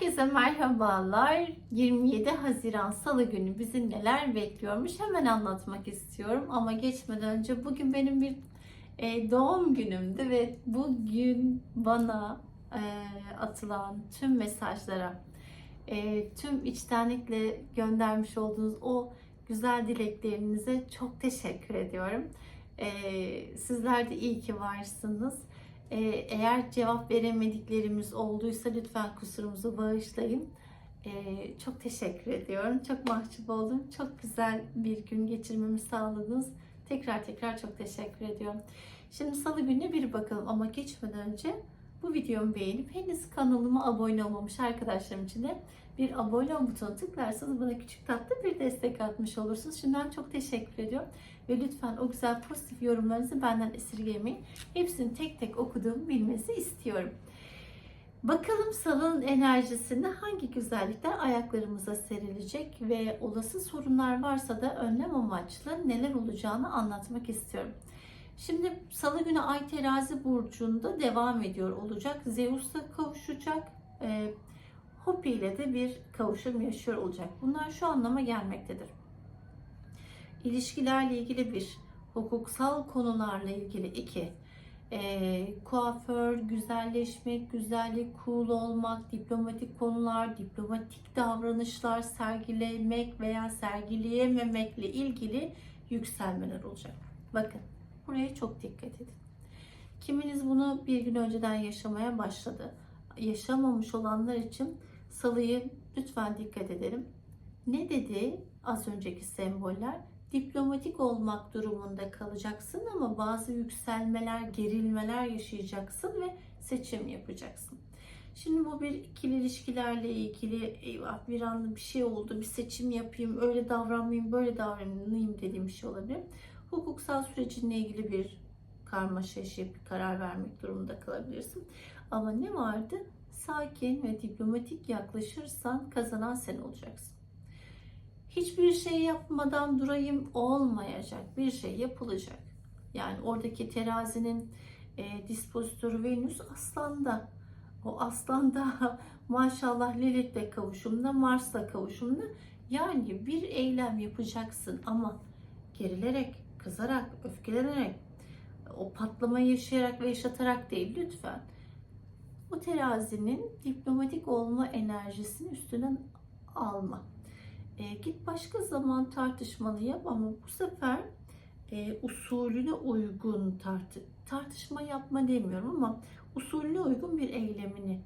Herkese merhabalar. 27 Haziran Salı günü bizi neler bekliyormuş hemen anlatmak istiyorum. Ama geçmeden önce bugün benim bir e, doğum günümdü ve bugün bana e, atılan tüm mesajlara, e, tüm içtenlikle göndermiş olduğunuz o güzel dileklerinize çok teşekkür ediyorum. Sizler de iyi ki varsınız. Ee, eğer cevap veremediklerimiz olduysa lütfen kusurumuzu bağışlayın. Ee, çok teşekkür ediyorum. Çok mahcup oldum. Çok güzel bir gün geçirmemi sağladınız. Tekrar tekrar çok teşekkür ediyorum. Şimdi salı gününe bir bakalım ama geçmeden önce bu videomu beğenip henüz kanalıma abone olmamış arkadaşlarım için de bir abone ol butonuna tıklarsanız bana küçük tatlı bir destek atmış olursunuz. Şimdiden çok teşekkür ediyorum. Ve lütfen o güzel pozitif yorumlarınızı benden esirgemeyin. Hepsini tek tek okuduğumu bilmenizi istiyorum. Bakalım salonun enerjisinde hangi güzellikler ayaklarımıza serilecek ve olası sorunlar varsa da önlem amaçlı neler olacağını anlatmak istiyorum. Şimdi salı günü Ay terazi burcunda devam ediyor olacak. Zeus'la kavuşacak. E, Hopi ile de bir kavuşum yaşıyor olacak. Bunlar şu anlama gelmektedir. İlişkilerle ilgili bir, hukuksal konularla ilgili iki, e, kuaför, güzelleşmek, güzellik, cool olmak, diplomatik konular, diplomatik davranışlar sergilemek veya sergileyememekle ilgili yükselmeler olacak. Bakın buraya çok dikkat edin. Kiminiz bunu bir gün önceden yaşamaya başladı. Yaşamamış olanlar için salıyı lütfen dikkat edelim. Ne dedi az önceki semboller? Diplomatik olmak durumunda kalacaksın ama bazı yükselmeler, gerilmeler yaşayacaksın ve seçim yapacaksın. Şimdi bu bir ikili ilişkilerle ilgili eyvah bir anda bir şey oldu, bir seçim yapayım, öyle davranmayayım, böyle davranayım dediğim bir şey olabilir. Hukuksal sürecinle ilgili bir karmaşa yaşayıp karar vermek durumunda kalabilirsin. Ama ne vardı? Sakin ve diplomatik yaklaşırsan kazanan sen olacaksın. Hiçbir şey yapmadan durayım olmayacak. Bir şey yapılacak. Yani oradaki terazinin e, dispozitörü Venüs aslanda. O aslanda maşallah Lilith'le kavuşumda, Mars'la kavuşumda. Yani bir eylem yapacaksın ama gerilerek, kızarak, öfkelenerek, o patlamayı yaşayarak ve yaşatarak değil lütfen. Bu terazinin diplomatik olma enerjisini üstünden alma. E, git başka zaman tartışmalı yap ama bu sefer e, usulüne uygun tartı, tartışma yapma demiyorum ama usulüne uygun bir eylemini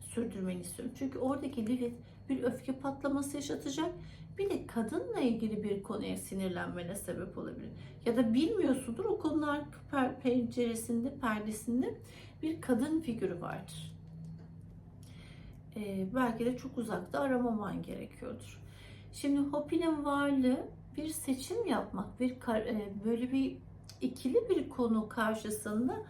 sürdürmeni istiyorum. Çünkü oradaki Lilith bir öfke patlaması yaşatacak. Bir de kadınla ilgili bir konuya sinirlenmene sebep olabilir. Ya da bilmiyorsundur o konular penceresinde, perdesinde bir kadın figürü vardır. Ee, belki de çok uzakta aramaman gerekiyordur. Şimdi Hopi'nin varlığı bir seçim yapmak, bir e, böyle bir ikili bir konu karşısında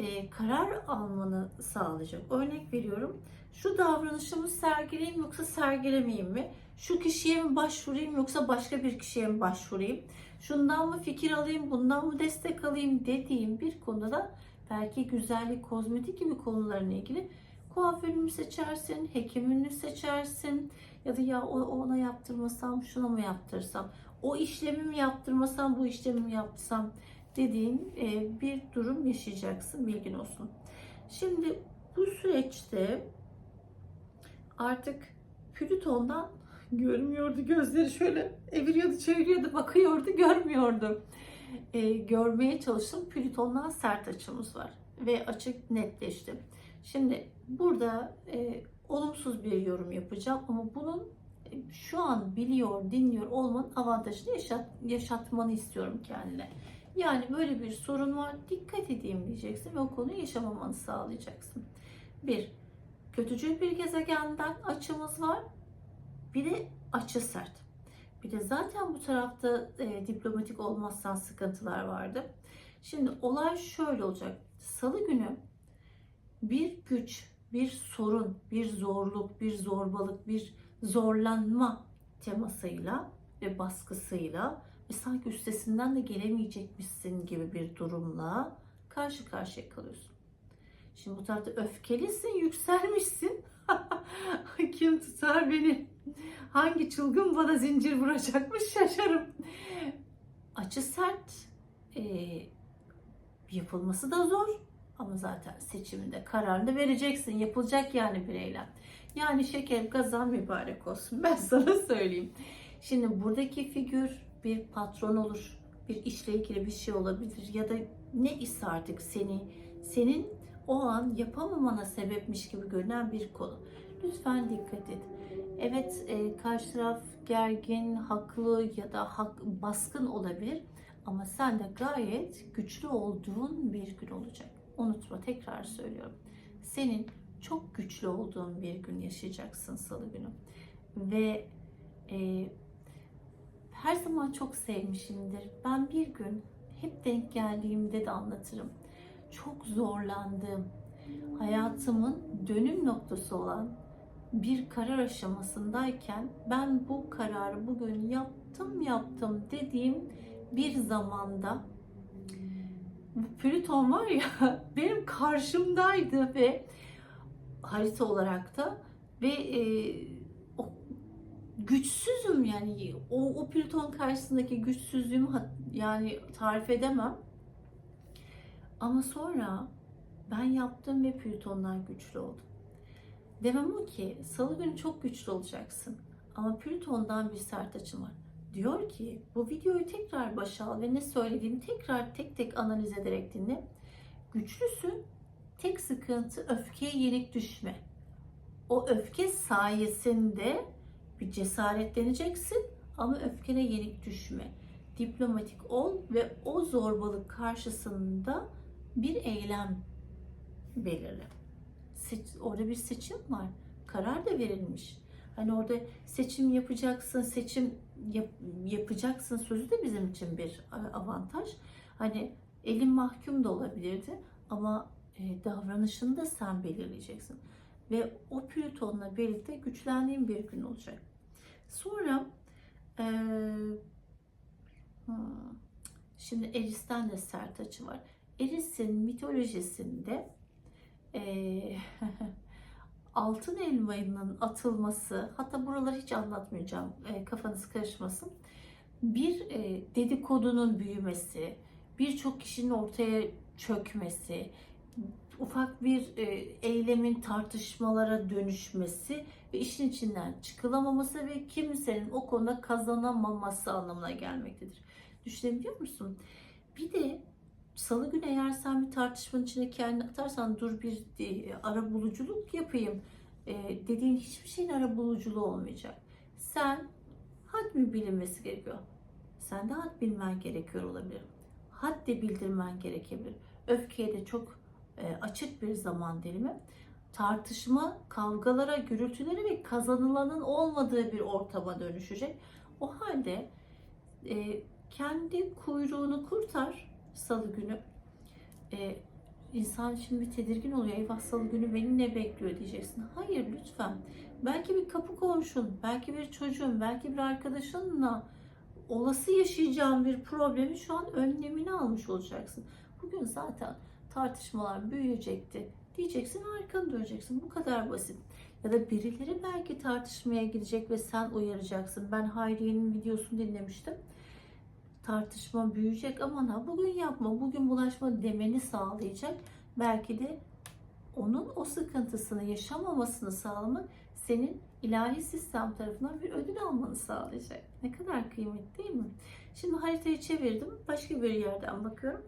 e, karar almanı sağlayacak. Örnek veriyorum. Şu davranışımı sergileyeyim yoksa sergilemeyeyim mi? Şu kişiye mi başvurayım yoksa başka bir kişiye mi başvurayım? Şundan mı fikir alayım, bundan mı destek alayım dediğim bir konuda belki güzellik, kozmetik gibi konularla ilgili kuaförünü seçersin, hekimini seçersin ya da ya ona yaptırmasam şuna mı yaptırsam, o işlemi mi yaptırmasam bu işlemi mi yaptırsam dediğin e, bir durum yaşayacaksın bilgin olsun. Şimdi bu süreçte artık Plüton'dan görmüyordu gözleri şöyle eviriyordu çeviriyordu bakıyordu görmüyordu. E, görmeye çalıştım Plüton'dan sert açımız var ve açık netleşti. Şimdi burada e, olumsuz bir yorum yapacağım ama bunun e, şu an biliyor, dinliyor olmanın avantajını yaşat, yaşatmanı istiyorum kendine. Yani böyle bir sorun var, dikkat edeyim diyeceksin ve o konuyu yaşamamanı sağlayacaksın. Bir, kötücül bir gezegenden açımız var. Bir de açı sert. Bir de zaten bu tarafta e, diplomatik olmazsan sıkıntılar vardı. Şimdi olay şöyle olacak. Salı günü bir güç, bir sorun, bir zorluk, bir zorbalık, bir zorlanma temasıyla ve baskısıyla ve sanki üstesinden de gelemeyecekmişsin gibi bir durumla karşı karşıya kalıyorsun. Şimdi bu tarafta öfkelisin, yükselmişsin. kadar beni hangi çılgın bana zincir vuracakmış şaşarım. Açı sert, e, yapılması da zor ama zaten seçiminde kararını vereceksin. Yapılacak yani bir eylem. Yani şeker kazan mübarek olsun. Ben sana söyleyeyim. Şimdi buradaki figür bir patron olur. Bir işle ilgili bir şey olabilir ya da ne ise artık seni senin o an yapamamana sebepmiş gibi görünen bir konu. Lütfen dikkat et. Evet e, karşı taraf gergin, haklı ya da hak, baskın olabilir ama sen de gayet güçlü olduğun bir gün olacak. Unutma tekrar söylüyorum. Senin çok güçlü olduğun bir gün yaşayacaksın salı günü. Ve e, her zaman çok sevmişimdir. Ben bir gün hep denk geldiğimde de anlatırım. Çok zorlandığım, hayatımın dönüm noktası olan bir karar aşamasındayken ben bu kararı bugün yaptım yaptım dediğim bir zamanda bu Plüton var ya benim karşımdaydı ve harita olarak da ve e, güçsüzüm yani o, o Plüton karşısındaki güçsüzlüğümü yani tarif edemem. Ama sonra ben yaptım ve Plüton'dan güçlü oldum. Demem o ki salı günü çok güçlü olacaksın. Ama Plüton'dan bir sert açım var. Diyor ki bu videoyu tekrar başa al ve ne söylediğimi tekrar tek tek analiz ederek dinle. Güçlüsün. Tek sıkıntı öfkeye yenik düşme. O öfke sayesinde bir cesaretleneceksin ama öfkene yenik düşme. Diplomatik ol ve o zorbalık karşısında bir eylem belirle. Orada bir seçim var. Karar da verilmiş. Hani orada seçim yapacaksın, seçim yap- yapacaksın sözü de bizim için bir avantaj. Hani elin mahkum da olabilirdi ama e, davranışını da sen belirleyeceksin. Ve o Plüton'la birlikte güçlendiğin bir gün olacak. Sonra e, şimdi Eris'ten de sert açı var. Eris'in mitolojisinde e, altın elmanın atılması, hatta buraları hiç anlatmayacağım, e, kafanız karışmasın. Bir e, dedikodunun büyümesi, birçok kişinin ortaya çökmesi, ufak bir e, eylemin tartışmalara dönüşmesi ve işin içinden çıkılamaması ve kimsenin o konuda kazanamaması anlamına gelmektedir. Düşünebiliyor musun? Bir de salı günü eğer sen bir tartışmanın içine kendini atarsan dur bir e, ara buluculuk yapayım e, dediğin hiçbir şeyin ara buluculuğu olmayacak. Sen had mi bilinmesi gerekiyor? Sen de had bilmen gerekiyor olabilir. Had de bildirmen gerekebilir. Öfkeye de çok açık bir zaman dilimi. Tartışma, kavgalara, gürültülere ve kazanılanın olmadığı bir ortama dönüşecek. O halde e, kendi kuyruğunu kurtar salı günü. E, insan şimdi bir tedirgin oluyor. Eyvah salı günü beni ne bekliyor diyeceksin. Hayır lütfen. Belki bir kapı komşun, belki bir çocuğun, belki bir arkadaşınla olası yaşayacağın bir problemi şu an önlemini almış olacaksın. Bugün zaten tartışmalar büyüyecekti. Diyeceksin arkanı döneceksin. Bu kadar basit. Ya da birileri belki tartışmaya gidecek ve sen uyaracaksın. Ben Hayriye'nin videosunu dinlemiştim. Tartışma büyüyecek aman ha bugün yapma, bugün bulaşma demeni sağlayacak. Belki de onun o sıkıntısını yaşamamasını sağlamak senin ilahi sistem tarafından bir ödül almanı sağlayacak. Ne kadar kıymetli değil mi? Şimdi haritayı çevirdim. Başka bir yerden bakıyorum.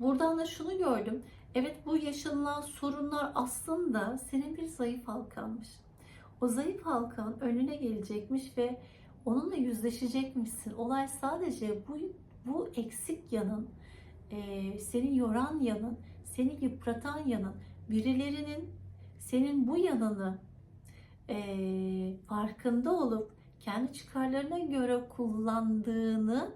Buradan da şunu gördüm. Evet bu yaşanılan sorunlar aslında senin bir zayıf halkanmış. O zayıf halkan önüne gelecekmiş ve onunla yüzleşecekmişsin. Olay sadece bu bu eksik yanın, e, seni yoran yanın, seni yıpratan yanın, birilerinin senin bu yanını e, farkında olup kendi çıkarlarına göre kullandığını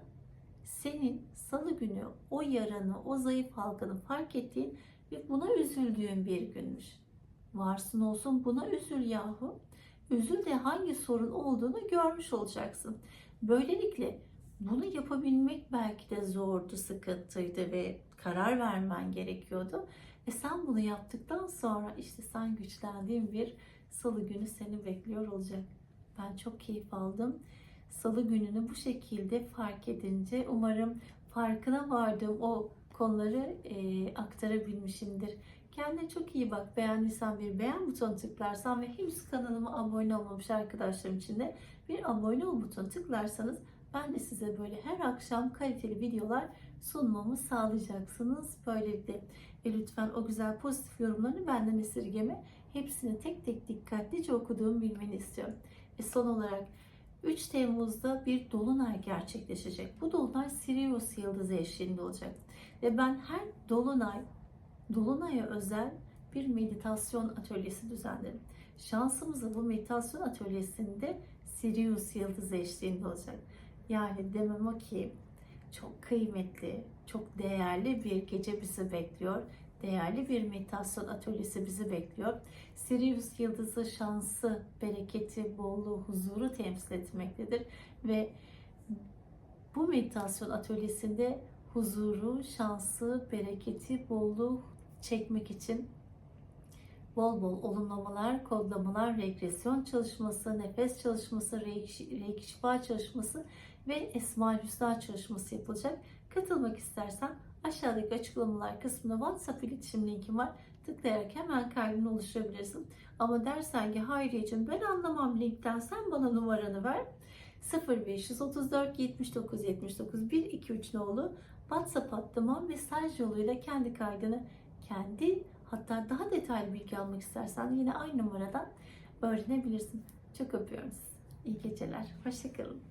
senin salı günü o yaranı, o zayıf halkanı fark ettiğin ve buna üzüldüğün bir günmüş. Varsın olsun buna üzül yahu. Üzül de hangi sorun olduğunu görmüş olacaksın. Böylelikle bunu yapabilmek belki de zordu, sıkıntıydı ve karar vermen gerekiyordu. Ve sen bunu yaptıktan sonra işte sen güçlendiğin bir salı günü seni bekliyor olacak. Ben çok keyif aldım. Salı gününü bu şekilde fark edince umarım farkına vardığım o konuları e, aktarabilmişimdir. Kendine çok iyi bak. Beğendiysen bir beğen butonu tıklarsan ve henüz kanalıma abone olmamış arkadaşlarım için de bir abone ol butonu tıklarsanız ben de size böyle her akşam kaliteli videolar sunmamı sağlayacaksınız. Böylelikle ve lütfen o güzel pozitif yorumlarını benden esirgeme. Hepsini tek tek dikkatlice okuduğumu bilmeni istiyorum. Ve son olarak 3 Temmuz'da bir dolunay gerçekleşecek. Bu dolunay Sirius yıldızı eşliğinde olacak. Ve ben her dolunay, dolunaya özel bir meditasyon atölyesi düzenlerim. Şansımızı bu meditasyon atölyesinde Sirius yıldızı eşliğinde olacak. Yani demem o ki çok kıymetli, çok değerli bir gece bizi bekliyor. Değerli bir meditasyon atölyesi bizi bekliyor. Sirius yıldızı şansı, bereketi, bolluğu, huzuru temsil etmektedir ve bu meditasyon atölyesinde huzuru, şansı, bereketi, bolluğu çekmek için bol bol olumlamalar, kodlamalar, regresyon çalışması, nefes çalışması, reiki, şifa çalışması ve Esma Hüsna çalışması yapılacak. Katılmak istersen aşağıdaki açıklamalar kısmında WhatsApp iletişim linkim var. Tıklayarak hemen kaydını oluşturabilirsin. Ama dersen ki Hayriyeciğim ben anlamam linkten sen bana numaranı ver. 0534 79 79 123 nolu WhatsApp hattıma mesaj yoluyla kendi kaydını kendi hatta daha detaylı bilgi almak istersen yine aynı numaradan öğrenebilirsin. Çok öpüyorum sizi. İyi geceler. Hoşçakalın.